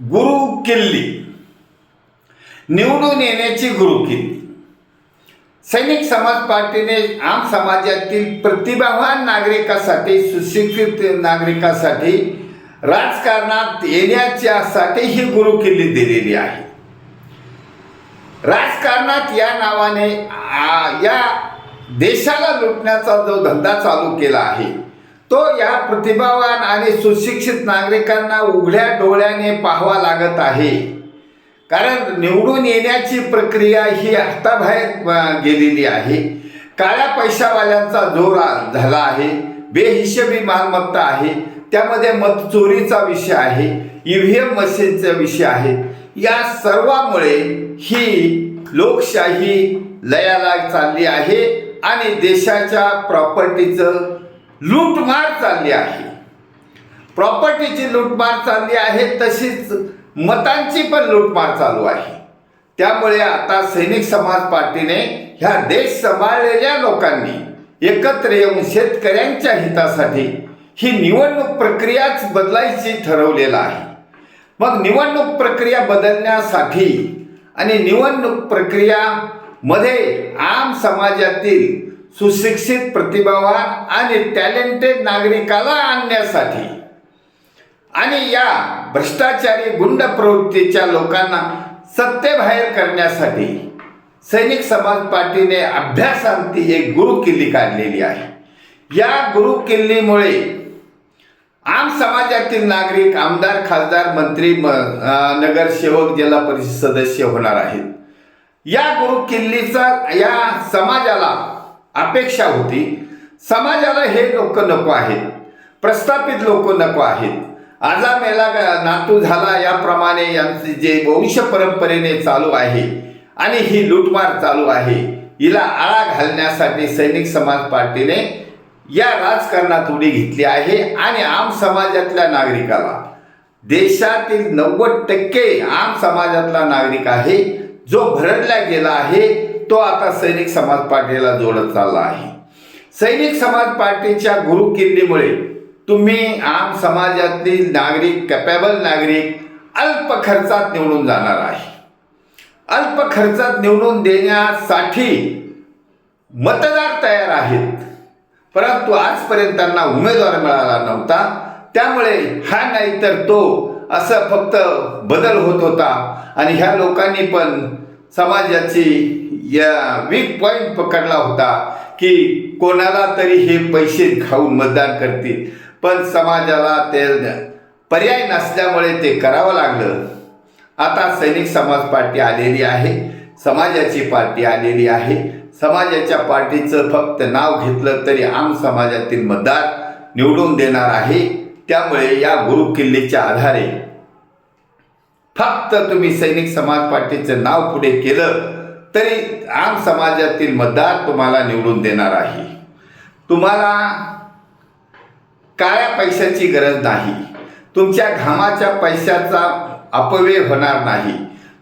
गुरु किल्ली. निवडून येण्याची गुरु किल्ली. सैनिक समाज पार्टीने आम समाजातील प्रतिभावान नागरिकासाठी सुशिक्षित नागरिकासाठी राजकारणात येण्याच्यासाठी ही गुरु किल्ली दिलेली आहे. राजकारणात या नावाने या देशाला लुटण्याचा जो धंदा चालू केला आहे तो या प्रतिभावान आणि सुशिक्षित नागरिकांना उघड्या डोळ्याने पाहावा लागत आहे. कारण निवडून येण्याची प्रक्रिया ही हाताबाहेर गेलेली आहे. काळ्या पैशावाल्यांचा जोर झाला आहे. बेहिशेबी मालमत्ता आहे. त्यामध्ये मतचोरीचा विषय आहे. ईव्हीएम मशीनचा विषय आहे. या सर्वामुळे ही लोकशाही लयाला चालली आहे आणि देशाच्या प्रॉपर्टीचं लूटमार चालली आहे. प्रॉपर्टीची लूटमार चालली आहे तशीच मतांची पण लूटमार चालू आहे. त्यामुळे आता सैनिक समाज पार्टीने ह्या देश सांभाळलेल्या लोकांनी एकत्र येऊन शेतकऱ्यांच्या हितासाठी ही निवडणूक प्रक्रियाच बदलायची ठरवलेलं आहे. मग निवडणूक प्रक्रिया बदलण्यासाठी आणि निवडणूक प्रक्रियामध्ये आम समाजातील सुशिक्षित प्रतिभावान आणि टॅलेंटेड नागरिकाला आणण्यासाठी. आणि या भ्रष्टाचारी गुंड प्रवृत्तीच्या लोकांना सत्तेबाहेर करण्यासाठी सैनिक समाज पार्टीने अभ्यासांती एक गुरु किल्ली काढलेली आहे. या गुरु किल्लीमुळे आम समाजातील नागरिक आमदार खासदार मंत्री म- नगरसेवक जिल्हा परिषद सदस्य होणार आहेत. या गुरु किल्लीचा या समाजाला अपेक्षा होती. समाजाला हे लोक नको आहेत. प्रस्थापित लोक नको आहेत. आजा मेला नातू झाला याप्रमाणे यांचे जे वंश परंपरेने चालू आहे आणि ही लूटमार चालू आहे हिला आळा घालण्यासाठी सैनिक समाज पार्टीने या राजकारणात उडी घेतली आहे आणि आम समाजातल्या नागरिकाला. देशातील नव्वद टक्के आम समाजातला नागरिक आहे जो भरडला गेला आहे तो आता सैनिक समाज पार्टीला जोडत चालला आहे. सैनिक समाज पार्टीच्या गुरुकिल्लीमुळे तुम्ही आम समाजातील नागरिक कॅपेबल नागरिक अल्प खर्चात निवडून जाणार आहे. अल्प खर्चात निवडून देण्यासाठी मतदार तयार आहेत. परंतु आजपर्यंत त्यांना उमेदवार मिळाला नव्हता. त्यामुळे हा नाही तर तो असं फक्त बदल होत होता. आणि ह्या लोकांनी पण समाजाची या वीक पॉईंट पकडला होता की कोणाला तरी हे पैसे खाऊन मतदान करतील. पण समाजाला ते पर्याय नसल्यामुळे ते करावं लागलं. आता सैनिक समाज पार्टी आलेली आहे. समाजाची पार्टी आलेली आहे. समाजाच्या पार्टीचं फक्त नाव घेतलं तरी आम समाजातील मतदार निवडून देणार आहे. त्यामुळे या गुरु किल्लीच्या आधारे फक्त तुम्ही सैनिक समाज पार्टीचं नाव पुढे केलं तरी आम समाजातील मतदार तुम्हाला निवडून देणार आहे. तुम्हाला काळ्या पैशाची गरज नाही. तुमच्या घामाच्या पैशाचा अपव्यय होणार नाही.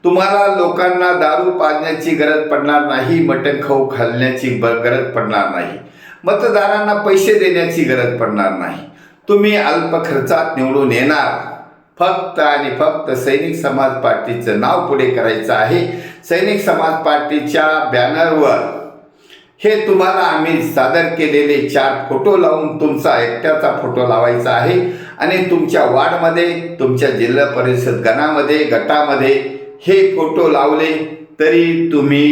तुम्हाला लोकांना दारू पाजण्याची गरज पडणार नाही मटण खाऊ घालण्याची गरज पडणार नाही. मतदारांना पैसे देण्याची गरज पडणार नाही. तुम्ही अल्प खर्चात निवडून येणार. फक्त आणि फक्त सैनिक समाज पार्टीचं नाव पुढे करायचं आहे. सैनिक समाज पार्टीच्या बॅनरवर हे तुम्हाला आम्ही सादर केलेले चार फोटो लावून तुमचा एकट्याचा फोटो लावायचा आहे. आणि तुमच्या वार्डमध्ये तुमच्या जिल्हा परिषद गणामध्ये गटामध्ये हे फोटो लावले तरी तुम्ही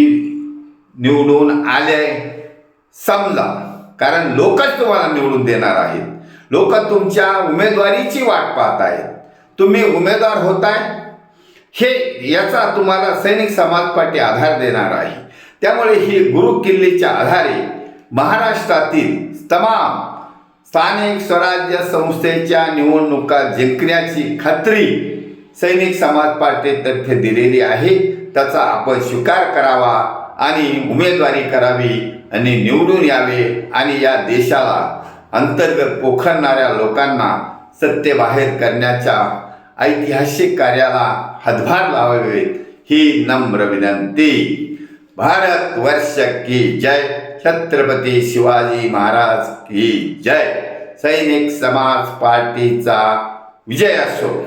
निवडून आले. समजा कारण लोकच तुम्हाला निवडून देणार आहेत. लोक तुमच्या उमेदवारीची वाट पाहत आहेत. तुम्ही उमेदवार होताय हे याचा तुम्हाला सैनिक समाज पार्टी आधार देणार आहे. त्यामुळे ही गुरु किल्लीच्या आधारे महाराष्ट्रातील तमाम स्थानिक स्वराज्य संस्थेच्या निवडणुका जिंकण्याची खात्री सैनिक समाज पार्टीतर्फे दिलेली आहे. त्याचा आपण स्वीकार करावा आणि उमेदवारी करावी आणि निवडून यावे आणि या देशाला अंतर्गत पोखरणाऱ्या लोकांना सत्तेबाहेर करण्याच्या ऐतिहासिक कार्याला हातभार लावावे ही नम्र विनंती. भारत वर्ष की जय. छत्रपती शिवाजी महाराज की जय. सैनिक समाज पार्टीचा विजय असो.